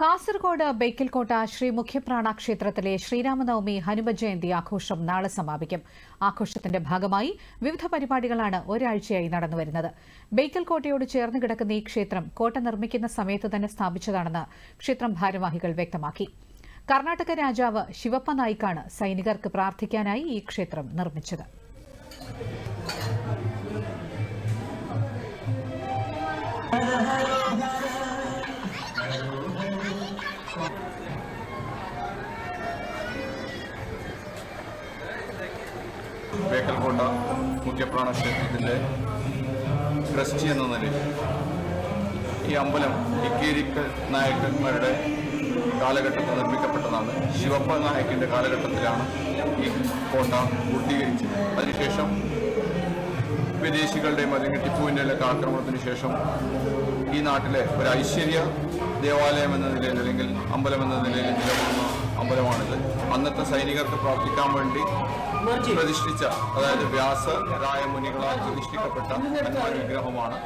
കാസർഗോഡ് ബേക്കൽകോട്ട ശ്രീ മുഖ്യപ്രാണ ക്ഷേത്രത്തിലെ ശ്രീരാമനവമി ഹനുമ ജയന്തി ആഘോഷം നാളെ സമാപിക്കും. ആഘോഷത്തിന്റെ ഭാഗമായി വിവിധ പരിപാടികളാണ് ഒരാഴ്ചയായി നടന്നുവരുന്നത് ബേക്കൽകോട്ടയോട് ചേർന്ന് കിടക്കുന്ന ഈ ക്ഷേത്രം കോട്ട നിർമ്മിക്കുന്ന സമയത്ത് തന്നെ സ്ഥാപിച്ചതാണെന്ന് ക്ഷേത്രം ഭാരവാഹികൾ വ്യക്തമാക്കി. കർണാടക രാജാവ് ശിവപ്പ നായിക്കാണ് സൈനികർക്ക് പ്രാർത്ഥിക്കാനായി ഈ ക്ഷേത്രം നിർമ്മിച്ചത്. ബേക്കൽകോട്ട മുഖ്യപ്രാണ ക്ഷേത്രത്തിന്റെ ട്രസ്റ്റി എന്ന നിലയിൽ ഈ അമ്പലം ഇക്കേരിക്കൽ നായകന്മാരുടെ കാലഘട്ടത്തിൽ നിർമ്മിക്കപ്പെട്ടതാണ്. ശിവപ്പ നായകന്റെ കാലഘട്ടത്തിലാണ് ഈ കോട്ട പൂർത്തീകരിച്ചത്. അതിനുശേഷം വിദേശികളുടെയും അല്ലെങ്കിൽ ടിപ്പുവിന്റെ ആക്രമണത്തിന് ശേഷം ഈ നാട്ടിലെ ഒരു ഐശ്വര്യ ദേവാലയം എന്ന നിലയിൽ അല്ലെങ്കിൽ അമ്പലം എന്ന നിലയിൽ നിലകൊള്ളുന്ന അമ്പലമാണിത്. അന്നത്തെ സൈനികർക്ക് പ്രാർത്ഥിക്കാൻ വേണ്ടി പ്രതിഷ്ഠിച്ച അതായത് വ്യാസരായ മുനികളാൽ പ്രതിഷ്ഠിക്കപ്പെട്ട വിഗ്രഹമാണ്